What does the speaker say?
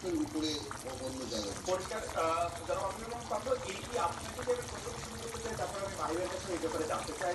প্রশ্নের উপরে অন্য জায়গায়। পরিষ্কার আপনার কথা এই আপনাকে প্রশ্ন করতে চাই, তারপরে আমি বাইরে কাছে এই ব্যাপারে জানতে চাই।